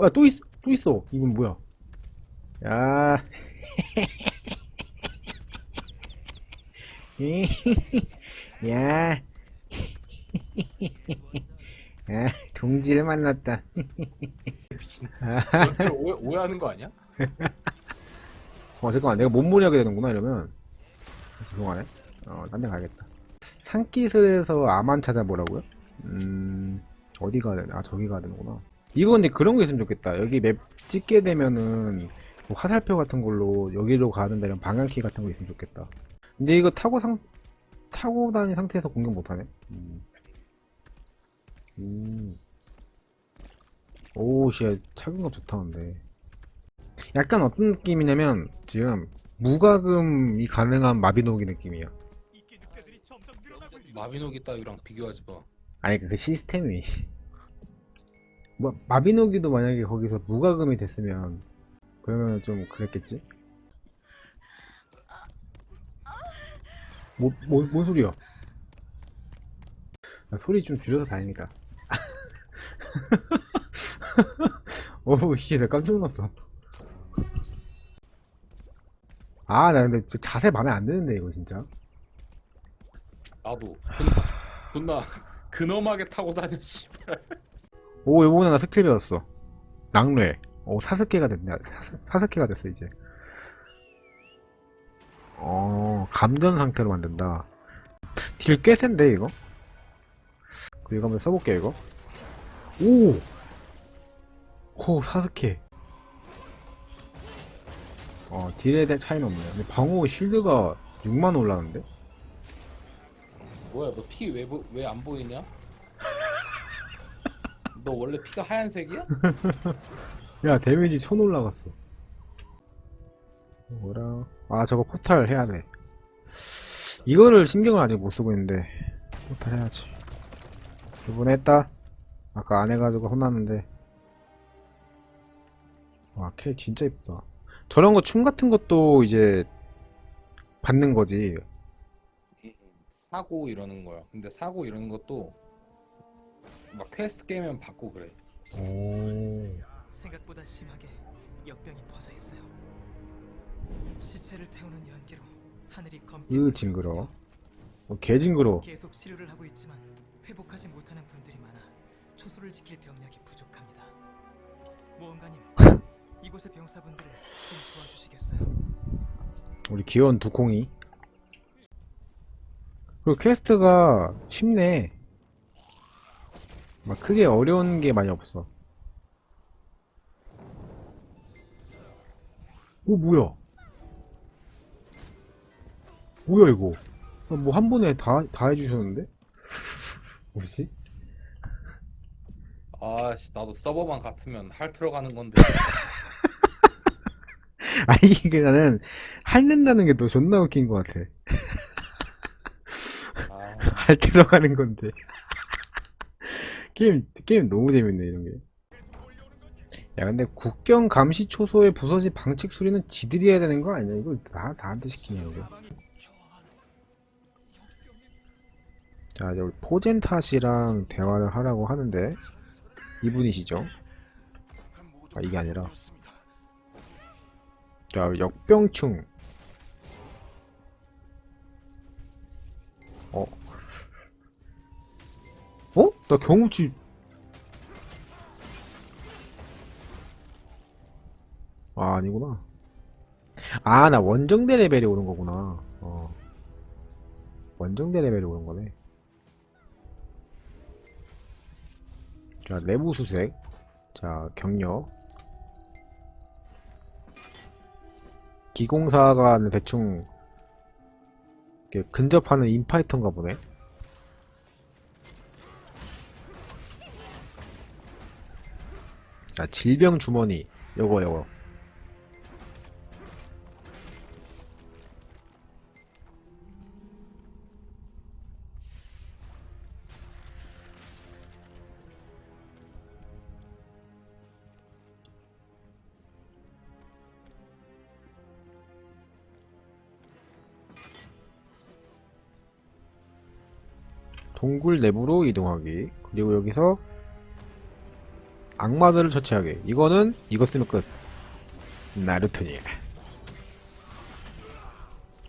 어, 야, 또 있어, 또 있어. 이건 뭐야? 야. 야. 야, 동지를 만났다. 미친. 아, 그걸 오해, 오해하는 거 아니야? 어, 잠깐만. 내가 몸무리 하게 되는구나, 이러면. 죄송하네. 어, 딴 데 가야겠다. 산기슬에서 아만 찾아보라고요? 음, 어디 가야 되나? 아, 저기 가야 되는구나. 이거 근데 그런 거 있으면 좋겠다. 여기 맵 찍게 되면은, 뭐 화살표 같은 걸로 여기로 가는 데는 방향키 같은 거 있으면 좋겠다. 근데 이거 타고 상, 타고 다닌 상태에서 공격 못하네. 음. 음. 오, 씨, 착용감 좋다, 근데. 약간 어떤 느낌이냐면, 지금, 무과금이 가능한 마비노기 느낌이야. 마비노기 따위랑 비교하지 마. 아니, 그 시스템이. 뭐, 마비노기도 만약에 거기서 무과금이 됐으면, 그러면 좀 그랬겠지? 뭐, 뭐, 뭔 소리야? 아, 소리 좀 줄여서 다행이다. 어우, 씨, 나 깜짝 놀랐어. 아, 나 근데 자세 마음에 안 드는데, 이거 진짜. 나도 존나 존나 근엄하게 타고 다녀 씨발. 오, 요번에 나 스킬 배웠어. 낙뢰. 오, 사스케가 됐네. 사스, 사스케가 됐어, 이제. 어, 감전 상태로 만든다. 딜 꽤 센데, 이거? 그, 이거 한번 써볼게, 이거. 오! 오, 사스케. 어, 딜에 대한 차이는 없네. 근데 방어 쉴드가 6만 올라는데? 뭐야 너 피 왜 왜 안 보이냐? 너 원래 피가 하얀색이야? 야, 데미지 1000 올라갔어. 뭐라. 아, 저거 포탈 해야 돼. 이거를 신경을 아직 못 쓰고 있는데, 포탈 해야지. 이번에 했다. 아까 안 해가지고 혼났는데. 와, 켈 진짜 이쁘다. 저런 거 춤 같은 것도 이제, 받는 거지. 사고 이러는 거야. 근데 사고 이러는 것도 막 퀘스트 게임은 받고 그래. 오. 생각보다 심하게 역병이 퍼져 있어요. 시체를 태우는 연기로 하늘이 검. 으, 징그러워. 어, 개 징그러워. 계속 치료를 하고 있지만 회복하지 못하는 분들이 많아 초소를 지킬 병력이 부족합니다. 모험가님, 이곳의 병사분들을 좀 도와주시겠어요? 우리 귀여운 두콩이. 그리고 퀘스트가 쉽네. 막 크게 어려운 게 많이 없어. 오, 뭐야? 뭐야, 이거? 뭐 한 번에 다, 다 해주셨는데? 뭐지? 아씨 나도 서버만 같으면 할 들어가는 건데. 아니, 이게 나는, 핥는다는 게더 존나 웃긴 것 같아. 아, 할 들어가는 건데. 게임, 게임 너무 재밌네, 이런 게. 야, 근데 국경 감시 초소의 부서지 방책 수리는 지들이 해야 되는 거 아니야? 이거 나, 나한테 시키냐, 이거. 자, 이제 우리 포젠탓이랑 대화를 하라고 하는데, 이분이시죠? 아, 이게 아니라. 자, 역병충. 나 경험치 아 아니구나. 아 나 원정대 레벨이 오는 거구나. 어. 원정대 레벨이 오는 거네. 자 내부 수색. 자 경력. 기공사가 대충 근접하는 인파이터인가 보네 자, 질병 주머니. 요거, 요거. 동굴 내부로 이동하기. 그리고 여기서 악마들을 처치하게. 이거는 이거 쓰면 끝. 나루토니.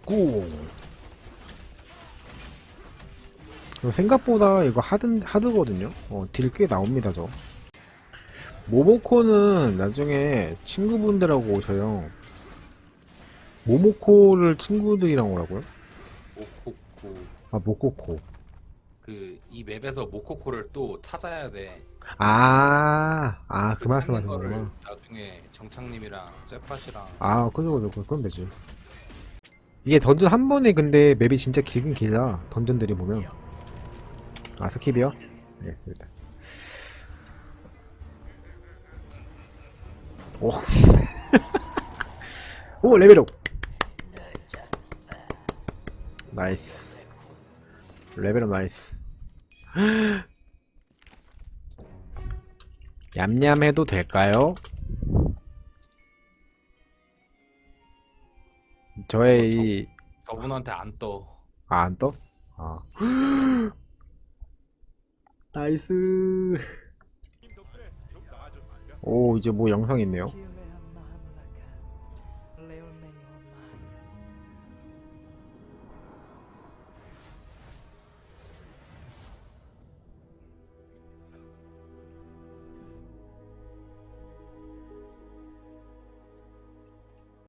꾸. 이거 생각보다 이거 하드, 하드거든요? 어, 딜 꽤 나옵니다, 저. 모모코는 나중에 친구분들하고 오셔요. 모모코를 친구들이랑 오라고요? 모코코 아, 모코코. 그 이 맵에서 모코코를 또 찾아야 돼. 아, 아, 그, 그 말씀 하신 거를 거구나. 나중에 정창님이랑 쇠팟이랑 아, 그죠, 그죠. 그럼 되지. 이게 던전 한 번에 근데 맵이 진짜 길긴 길다. 던전들이 보면. 아, 스킵이요? 알겠습니다. 오. 오, 레벨업! 나이스. 레벨업 나이스. 얌얌 해도 될까요? 저의 이, 저분한테 안 떠. 아, 안 떠? 아. 나이스. 오, 이제 뭐 영상 있네요.